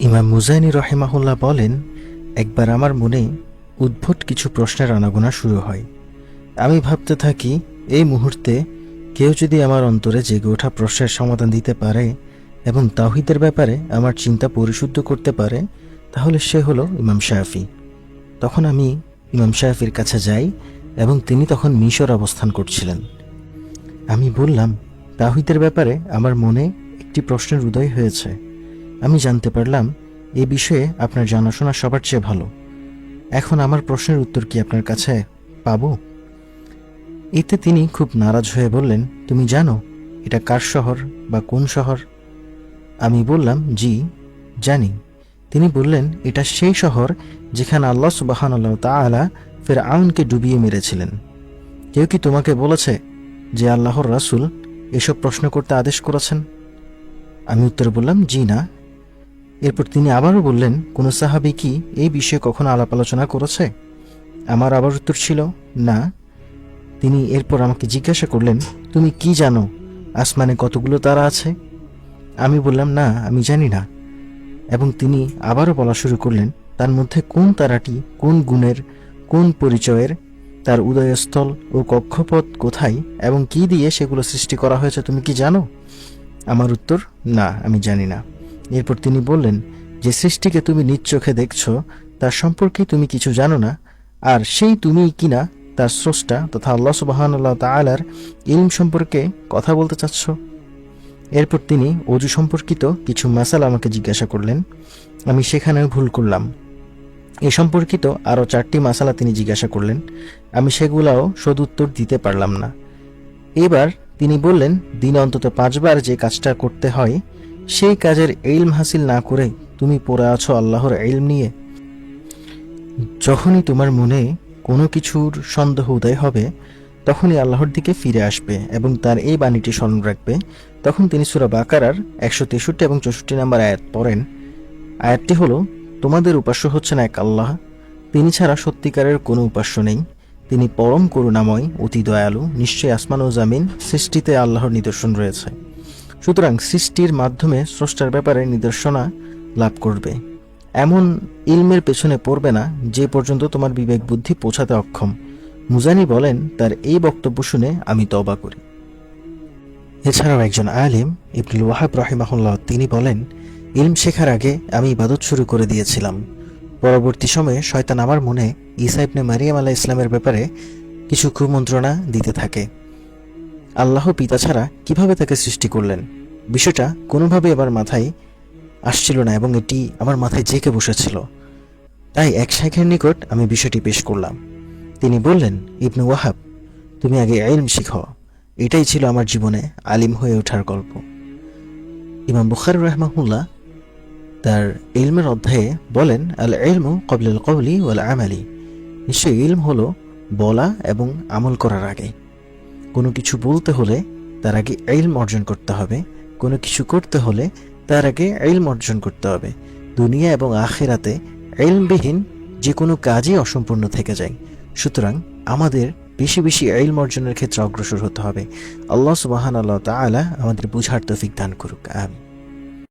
ইমাম মুজাইনি রহেমাহুল্লাহ বলেন, একবার আমার মনে উদ্ভট কিছু প্রশ্নের আনাগোনা শুরু হয়। আমি ভাবতে থাকি, এই মুহূর্তে কেউ যদি আমার অন্তরে জেগে ওঠা প্রশ্নের সমাধান দিতে পারে এবং তাহিদের ব্যাপারে আমার চিন্তা পরিশুদ্ধ করতে পারে, তাহলে সে হলো ইমাম শাহফি তখন আমি ইমাম শাহফির কাছে যাই এবং তিনি তখন মিশর অবস্থান করছিলেন। আমি বললাম তাহিদের ব্যাপারে আমার মনে একটি প্রশ্নের উদয় হয়েছে। আমি জানতে পারলাম এ বিষয়ে আপনার জানাশোনা সবার চেয়ে ভালো। এখন আমার প্রশ্নের উত্তর কি আপনার কাছে পাবো? এতে তিনি খুব নারাজ হয়ে বললেন, তুমি জানো এটা কার শহর বা কোন শহর? আমি বললাম, জি, জানি। তিনি বললেন, এটা সেই শহর যেখানে আল্লাহ সুবাহান আল্লাহ তালা ফের আউনকে ডুবিয়ে মেরেছিলেন। কেউ কি তোমাকে বলেছে যে আল্লাহর রাসূল এসব প্রশ্ন করতে আদেশ করেছেন? আমি উত্তর বললাম, জি না। এরপর তিনি আবারও বললেন, কোন সাহাবি কি এই বিষয়ে কখনো আলাপ আলোচনা করেছে? আমার আবার উত্তর ছিল, না। তিনি এরপর আমাকে জিজ্ঞাসা করলেন, তুমি কি জানো আসমানে কতগুলো তারা আছে? আমি বললাম, না, আমি জানি না। এবং তিনি আবারও বলা শুরু করলেন, তার মধ্যে কোন তারাটি, কোন গুণের, কোন পরিচয়ের, তার উদয়স্থল ও কক্ষপথ কোথায়, এবং কি দিয়ে সেগুলো সৃষ্টি করা হয়েছে তুমি কি জানো? আমার উত্তর, না, আমি জানি না। এরপর তিনি বললেন, যে সৃষ্টিকে তুমি নিজ চোখে দেখছ, তার সম্পর্কে তুমি কিছু জানো না, আর সেই তুমি কিনা তার স্রষ্টা তথা আল্লাহ সুবাহান আল্লাহ তালার ইলম সম্পর্কে কথা বলতে চাচ্ছ? এরপর তিনি, অজু সম্পর্কিত কিছু মাসাল আমাকে জিজ্ঞাসা করলেন, আমি সেখানেও ভুল করলাম। এ সম্পর্কিত আরও চারটি মাসালা তিনি জিজ্ঞাসা করলেন, আমি সেগুলাও সদুত্তর দিতে পারলাম না। এবার তিনি বললেন, দিনে অন্তত পাঁচবার যে কাজটা করতে হয় সেই কাজের এলম হাসিল না করে তুমি পড়ে আছো আল্লাহর এলম নিয়ে। যখনই তোমার মনে কোনো কিছুর সন্দেহ উদয় হবে, তখনই আল্লাহর দিকে ফিরে আসবে এবং তার এই বাণীটি স্মরণ রাখবে। তখন তিনি সুরা বাকারার একশো তেষট্টি এবং চৌষট্টি নাম্বার আয়াত পড়েন। আয়াতটি হলো, তোমাদের উপাস্য হচ্ছেন এক আল্লাহ। তিনি ছাড়া সত্যিকারের কোনো উপাস্য নেই। তিনি পরম করুণাময়, অতি দয়ালু, নিশ্চয়ই আসমান ও জামিন সৃষ্টিতে আল্লাহর নিদর্শন রয়েছে। সুতরাং সৃষ্টির মাধ্যমে স্রষ্টার ব্যাপারে নিদর্শনা লাভ করবে। এমন ইলমের পেছনে পড়বে না যে পর্যন্ত তোমার বিবেক বুদ্ধি পৌঁছাতে অক্ষম। মুজানি বলেন, তার এই বক্তব্য শুনে আমি তবা করি। এছাড়াও একজন আলিম, ইবনুল ওয়াহাব রহিমাহুল্লাহ, তিনি বলেন, ইলম শেখার আগে আমি ইবাদত শুরু করে দিয়েছিলাম। পরবর্তী সময়ে শয়তান আমার মনে ঈসা ইবনে মারিয়াম আলাহ ইসলামের ব্যাপারে কিছু কুমন্ত্রণা দিতে থাকে। আল্লাহ পিতা ছাড়া কীভাবে তাকে সৃষ্টি করলেন? বিষয়টা কোনোভাবে আমার মাথায় আসছিল না এবং এটি আমার মাথায় জেঁকে বসেছিল। তাই এক শাইখের নিকট আমি বিষয়টি পেশ করলাম। তিনি বললেন, ইবনু ওয়াহাব, তুমি আগে আইলম শিখো। এটাই ছিল আমার জীবনে আলিম হয়ে ওঠার গল্প। ইমাম বুখার রহমাহুল্লাহ তার ইলমের অধ্যায়ে বলেন, আল ইলমু কবলাল কবলি ওয়াল আমালি। নিশ্চয়ই ইলম হলো বলা এবং আমল করার আগে। কোনো কিছু বলতে হলে তার আগে এলম অর্জন করতে হবে। কোনো কিছু করতে হলে তার আগে ইলম অর্জন করতে হবে। দুনিয়া এবং আখেরাতে ইলমবিহীন যে কোনো কাজই অসম্পূর্ণ থেকে যায়। সুতরাং আমাদের বেশি বেশি ইলম অর্জনের ক্ষেত্রে অগ্রসর হতে হবে। আল্লাহ সুবাহান আল্লাহ তালা আমাদের বুঝার তফিক দান করুক। আমি